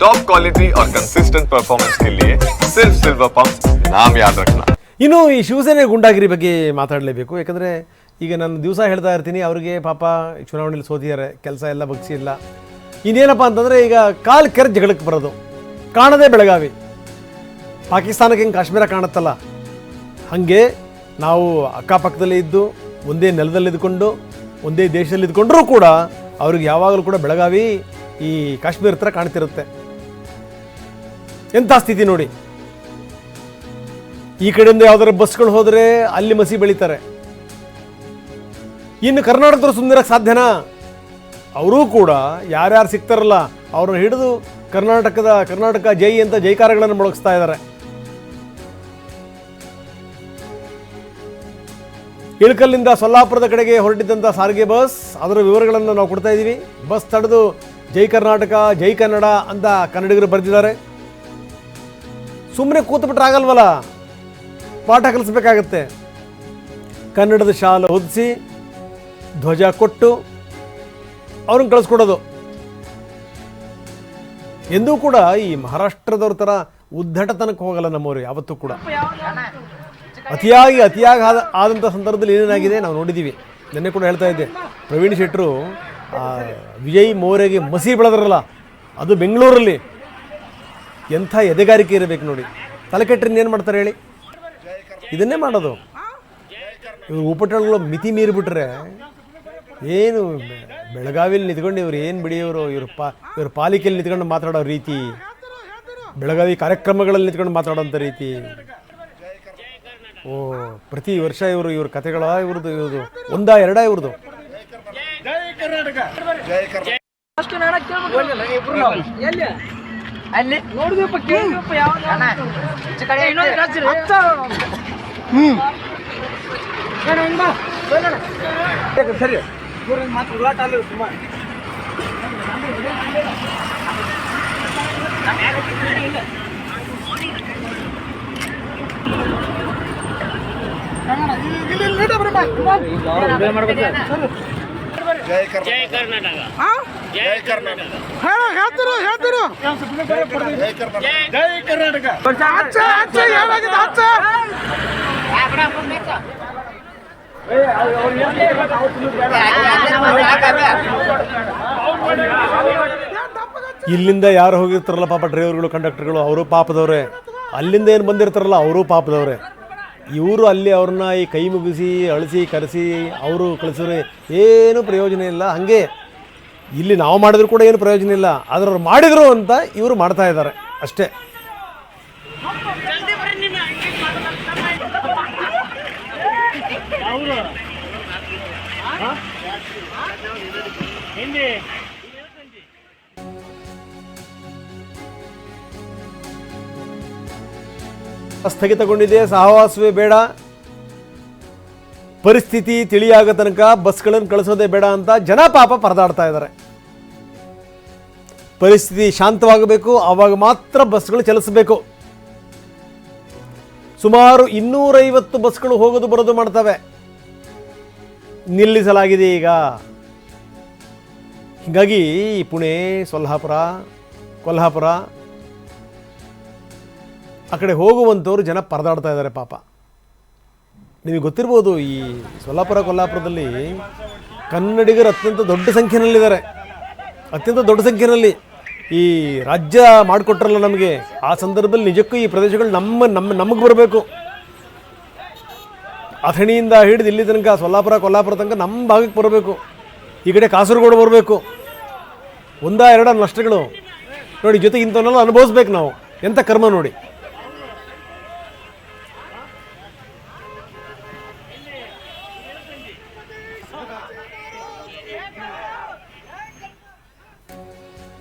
Top quality और consistent performance के लिए सिर्फ सिल्वर पंप नाम याद रखना ಇನ್ನು ಈ ಶಿವಸೇನೆ ಗುಂಡಾಗಿರಿ ಬಗ್ಗೆ ಮಾತಾಡಲೇಬೇಕು ಯಾಕಂದರೆ ಈಗ ನಾನು ದಿವಸ ಹೇಳ್ತಾ ಇರ್ತೀನಿ ಅವರಿಗೆ ಪಾಪ ಚುನಾವಣೆಯಲ್ಲಿ ಸೋತಿದ್ದಾರೆ ಕೆಲಸ ಎಲ್ಲ ಬಗ್ಸಿ ಇಲ್ಲ ಇನ್ನೇನಪ್ಪ ಅಂತಂದರೆ ಈಗ ಕಾಲು ಕೆರೆ ಜಗಳಕ್ಕೆ ಬರೋದು ಕಾಣದೇ ಬೆಳಗಾವಿ ಪಾಕಿಸ್ತಾನಕ್ಕೆ ಹೆಂಗೆ ಕಾಶ್ಮೀರ ಕಾಣುತ್ತಲ್ಲ ಹಾಗೆ ನಾವು ಅಕ್ಕಪಕ್ಕದಲ್ಲೇ ಇದ್ದು ಒಂದೇ ನೆಲದಲ್ಲಿ ಇದ್ಕೊಂಡು ಒಂದೇ ದೇಶದಲ್ಲಿ ಇದ್ಕೊಂಡ್ರೂ ಕೂಡ ಅವ್ರಿಗೆ ಯಾವಾಗಲೂ ಕೂಡ ಬೆಳಗಾವಿ ಈ ಕಾಶ್ಮೀರ ಹತ್ರ ಕಾಣ್ತಿರುತ್ತೆ ಎಂಥ ಸ್ಥಿತಿ ನೋಡಿ? ಈ ಕಡೆಯಿಂದ ಯಾವ್ದಾದ್ರು ಬಸ್ಗಳು ಹೋದರೆ ಅಲ್ಲಿ ಮಸಿ ಬೆಳೀತಾರೆ. ಇನ್ನು ಕರ್ನಾಟಕದವ್ರು ಸುಂದರ ಸಾಧ್ಯನಾ? ಅವರೂ ಕೂಡ ಯಾರ್ಯಾರು ಸಿಗ್ತಾರಲ್ಲ, ಅವ್ರನ್ನ ಹಿಡಿದು ಕರ್ನಾಟಕದ, ಕರ್ನಾಟಕ ಜೈ ಅಂತ ಜೈಕಾರಗಳನ್ನು ಮೊಳಗಿಸ್ತಾ ಇದ್ದಾರೆ ಇಳಕಲ್ಲಿಂದ ಸೊಲ್ಲಾಪುರದ ಕಡೆಗೆ ಹೊರಟಿದ್ದಂಥ ಸಾರಿಗೆ ಬಸ್, ಅದರ ವಿವರಗಳನ್ನು ನಾವು ಕೊಡ್ತಾ ಇದ್ದೀವಿ. ಬಸ್ ತಡೆದು ಜೈ ಕರ್ನಾಟಕ, ಜೈ ಕನ್ನಡ ಅಂತ ಕನ್ನಡಿಗರು ಬರೆದಿದ್ದಾರೆ. ಸುಮ್ಮನೆ ಕೂತ್ಬಿಟ್ರೆ ಆಗಲ್ವಲ್ಲ? ಪಾಠ ಕಲಿಸ್ಬೇಕಾಗತ್ತೆ. ಕನ್ನಡದ ಶಾಲೆ ಹೊದಿಸಿ ಧ್ವಜ ಕೊಟ್ಟು ಅವ್ರನ್ನ ಕಳಿಸ್ಕೊಡೋದು. ಎಂದೂ ಕೂಡ ಈ ಮಹಾರಾಷ್ಟ್ರದವ್ರ ಥರ ಉದ್ದಟತನಕ್ಕೆ ಹೋಗಲ್ಲ ನಮ್ಮವರು, ಯಾವತ್ತೂ ಕೂಡ. ಅತಿಯಾಗಿ ಅತಿಯಾಗಿ ಆದ ಆದಂಥ ಸಂದರ್ಭದಲ್ಲಿ ಏನೇನಾಗಿದೆ ನಾವು ನೋಡಿದ್ದೀವಿ. ನಿನ್ನೆ ಕೂಡ ಹೇಳ್ತಾ ಇದ್ದೆ. ಪ್ರವೀಣ್ ಶೆಟ್ಟರು ವಿಜಯ್ ಮೋರೆಗೆ ಮಸಿ ಬೆಳೆದ್ರಲ್ಲ, ಅದು ಬೆಂಗಳೂರಲ್ಲಿ. ಎಂಥ ಎದೆಗಾರಿಕೆ ಇರಬೇಕು ನೋಡಿ. ತಲೆ ಏನು ಮಾಡ್ತಾರೆ ಹೇಳಿ? ಇದನ್ನೇ ಮಾಡೋದು. ಇವರು ಉಪಟಳಗಳು ಮಿತಿ ಮೀರಿಬಿಟ್ರೆ ಏನು ಬೆಳಗಾವಿಲಿ ಬೆಳಗಾವಿಯಲ್ಲಿ ನಿಂತ್ಕೊಂಡು ಇವ್ರು ಏನು ಬಿಡಿಯೋರು? ಇವರು ಇವ್ರ ಪಾ ಇವ್ರ ಪಾಲಿಕೆಯಲ್ಲಿ ನಿಂತ್ಕೊಂಡು ಮಾತಾಡೋ ರೀತಿ. ಬೆಳಗಾವಿ ಕಾರ್ಯಕ್ರಮಗಳಲ್ಲಿ ನಿಂತ್ಕೊಂಡು ಮಾತಾಡೋಂಥ ರೀತಿ. ಓ ಪ್ರತಿ ವರ್ಷ ಇವರು ಇವ್ರ ಕಥೆಗಳ ಇವ್ರದ್ದು ಇವ್ರದ್ದು. ಒಂದಾ ಎರಡಾ ಇವ್ರದ್ದು. ಅಷ್ಟು ಕರ್ನಾಟಕ ಅಲ್ಲಿ ನೋಡಿದ್ವಪ್ಪ ಕೇಳಿದ್ವಪ್ಪ ಯಾವ್ದು ಇನ್ನೊಂದು ರಾಜ್ಯ ಹೋಗೋಣ. ಸರಿ ಮಾತ್ರ ಉಳ್ಳಾಟ ಅಲ್ಲಿ ಸುಮಾರು. ಇಲ್ಲಿ, ಇಲ್ಲಿ, ಕರ್ನಾಟಕ? ಹೇಳು, ಹೇಳ್ತಿರು, ಹೇಳ್ತಿರು. ಏನಾಗಿದೆ? ಇಲ್ಲಿಂದ ಯಾರು ಹೋಗಿರ್ತಾರಲ್ಲ ಪಾಪ ಡ್ರೈವರ್ಗಳು ಕಂಡಕ್ಟರ್ಗಳು ಅವರು ಪಾಪದವ್ರೆ. ಅಲ್ಲಿಂದ ಏನು ಬಂದಿರ್ತಾರಲ್ಲ ಅವರು ಪಾಪದವ್ರೆ. ಇವರು ಅಲ್ಲಿ ಅವ್ರನ್ನ ಈ ಕೈ ಮುಗಿಸಿ, ಅಳಿಸಿ, ಕರೆಸಿ, ಅವರು ಕಳಿಸಿದ್ರೆ ಏನು ಪ್ರಯೋಜನ ಇಲ್ಲ. ಹಾಗೆ ಇಲ್ಲಿ ನಾವು ಮಾಡಿದ್ರು ಕೂಡ ಏನು ಪ್ರಯೋಜನ ಇಲ್ಲ. ಆದ್ರೆ ಮಾಡಿದ್ರು ಅಂತ ಇವರು ಮಾಡ್ತಾ ಇದ್ದಾರೆ ಅಷ್ಟೇ. ಸ್ಥಗಿತಗೊಂಡಿದೆ. ಸಹವಾಸವೇ ಬೇಡ. ಪರಿಸ್ಥಿತಿ ತಿಳಿಯಾಗ ತನಕ ಬಸ್ಗಳನ್ನು ಕಳಿಸೋದೇ ಬೇಡ ಅಂತ ಜನ ಪಾಪ ಪರದಾಡ್ತಾ ಇದ್ದಾರೆ. ಪರಿಸ್ಥಿತಿ ಶಾಂತವಾಗಬೇಕು ಆವಾಗ ಮಾತ್ರ ಬಸ್ಗಳು ಚಲಿಸಬೇಕು. ಸುಮಾರು ಇನ್ನೂರೈವತ್ತು ಬಸ್ಗಳು ಹೋಗೋದು ಬರೋದು ಮಾಡ್ತವೆ. ನಿಲ್ಲಿಸಲಾಗಿದೆ ಈಗ. ಹೀಗಾಗಿ ಪುಣೆ, ಸೊಲ್ಹಾಪುರ, ಕೊಲ್ಹಾಪುರ ಆ ಕಡೆ ಹೋಗುವಂಥವ್ರು ಜನ ಪರದಾಡ್ತಾ ಇದ್ದಾರೆ ಪಾಪ. ನಿಮಗೆ ಗೊತ್ತಿರ್ಬೋದು ಈ ಸೊಲ್ಲಾಪುರ, ಕೊಲ್ಲಾಪುರದಲ್ಲಿ ಕನ್ನಡಿಗರು ಅತ್ಯಂತ ದೊಡ್ಡ ಸಂಖ್ಯೆಯಲ್ಲಿದ್ದಾರೆ. ಅತ್ಯಂತ ದೊಡ್ಡ ಸಂಖ್ಯೆಯಲ್ಲಿ ಈ ರಾಜ್ಯ ಮಾಡಿಕೊಟ್ರಲ್ಲ ನಮಗೆ. ಆ ಸಂದರ್ಭದಲ್ಲಿ ನಿಜಕ್ಕೂ ಈ ಪ್ರದೇಶಗಳು ನಮ್ಮ ನಮ್ಮ, ನಮಗೆ ಬರಬೇಕು. ಅಥಣಿಯಿಂದ ಹಿಡಿದು ಇಲ್ಲಿ ತನಕ ಸೊಲ್ಲಾಪುರ, ಕೊಲ್ಲಾಪುರ ತನಕ ನಮ್ಮ ಭಾಗಕ್ಕೆ ಬರಬೇಕು. ಈ ಕಡೆ ಕಾಸರಗೋಡು ಬರಬೇಕು. ಒಂದ ಎರಡ ನಷ್ಟಗಳು. ನೋಡಿ ಜೊತೆಗೆ ಇಂಥವನ್ನೆಲ್ಲ ಅನುಭವಿಸ್ಬೇಕು ನಾವು. ಎಂಥ ಕರ್ಮ ನೋಡಿ.